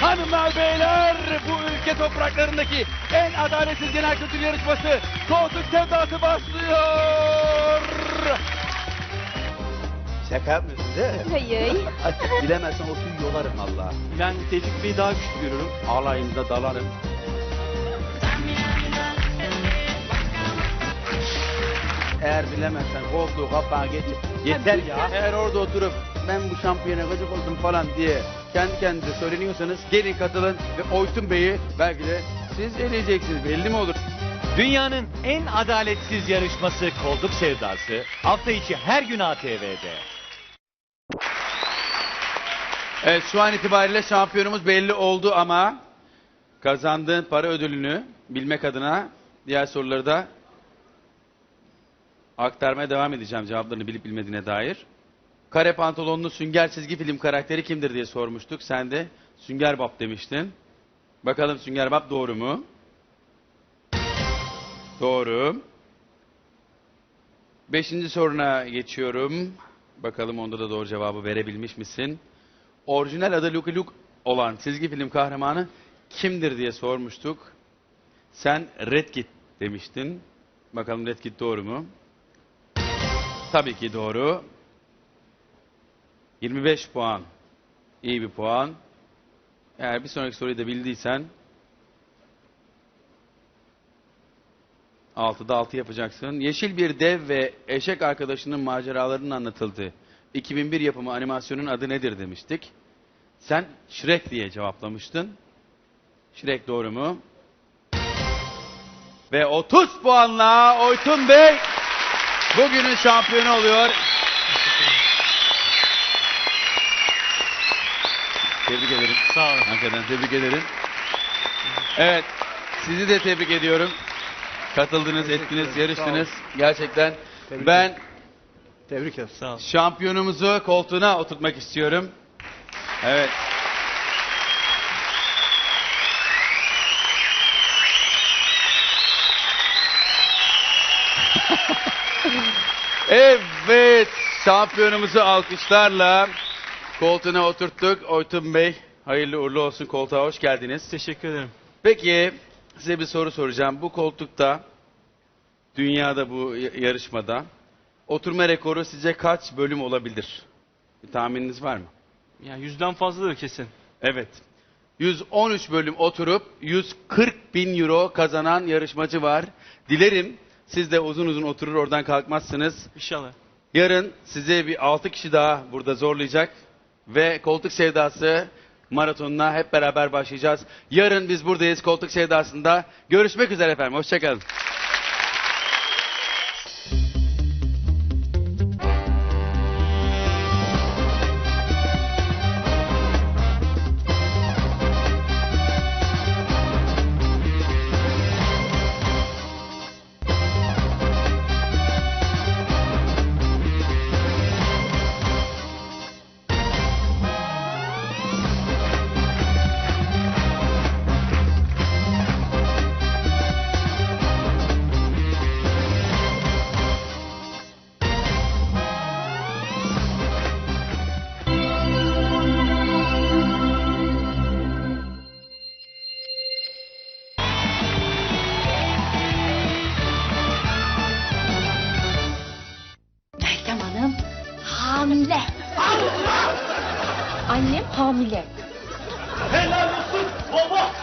Hanımlar beyler bu ülke topraklarındaki en adaletsiz genel kültür yarışması koltuk sevdası başlıyor. Şaka yapmıyorsun değil mi? Hayır. Ay, bilemezsen o tüy yolarım valla. Ben Tevfik Bey'i daha güçlü görüyorum. Alayımda dalarım. Eğer bilemezsen koltuğu kapağı geçip yeter ya. Eğer orada oturup ben bu şampiyona gıcık oldum falan diye kendi kendinize söyleniyorsanız gelin katılın ve Oytun Bey'i belki de siz eleyeceksiniz belli mi olur? Dünyanın en adaletsiz yarışması Koltuk Sevdası hafta içi her gün ATV'de. Evet şu an itibariyle şampiyonumuz belli oldu ama kazandığın para ödülünü bilmek adına diğer soruları da aktarmaya devam edeceğim cevaplarını bilip bilmediğine dair. Kare pantolonlu sünger çizgi film karakteri kimdir diye sormuştuk. Sen de Sünger Bob demiştin. Bakalım Sünger Bob doğru mu? Doğru. Beşinci soruna geçiyorum. Bakalım onda da doğru cevabı verebilmiş misin? Orijinal adı Lucky Luke olan çizgi film kahramanı kimdir diye sormuştuk. Sen Red Kit demiştin. Bakalım Red Kit doğru mu? Tabii ki doğru. 25 puan. İyi bir puan. Eğer bir sonraki soruyu da bildiysen 6'da 6 yapacaksın. Yeşil bir dev ve eşek arkadaşının maceralarının anlatıldığı 2001 yapımı animasyonun adı nedir demiştik. Sen Shrek diye cevaplamıştın. Shrek doğru mu? Ve 30 puanla Oytun Bey bugünün şampiyonu oluyor. Tebrik ederim. Sağ olun. Hakikaten tebrik ederim. Evet, sizi de tebrik ediyorum. Katıldınız, ettiniz, yarıştınız. Gerçekten ben Tebrik ederim. Sağ olun. şampiyonumuzu koltuğuna oturtmak istiyorum. Evet. evet, şampiyonumuzu alkışlarla koltuğuna oturttuk. Oytun Bey, hayırlı uğurlu olsun koltuğa hoş geldiniz. Teşekkür ederim. Peki size bir soru soracağım. Bu koltukta dünyada bu yarışmada oturma rekoru sizce kaç bölüm olabilir? Bir tahmininiz var mı? Yani yüzden fazladır kesin. Evet. 113 bölüm oturup 140 bin euro kazanan yarışmacı var. Dilerim siz de uzun uzun oturur oradan kalkmazsınız. İnşallah. Yarın size bir 6 kişi daha burada zorlayacak. Ve koltuk sevdası maratonuna hep beraber başlayacağız. Yarın biz buradayız koltuk sevdasında. Görüşmek üzere efendim. Hoşçakalın. hamile. Allah! Annem hamile. Helal olsun baba.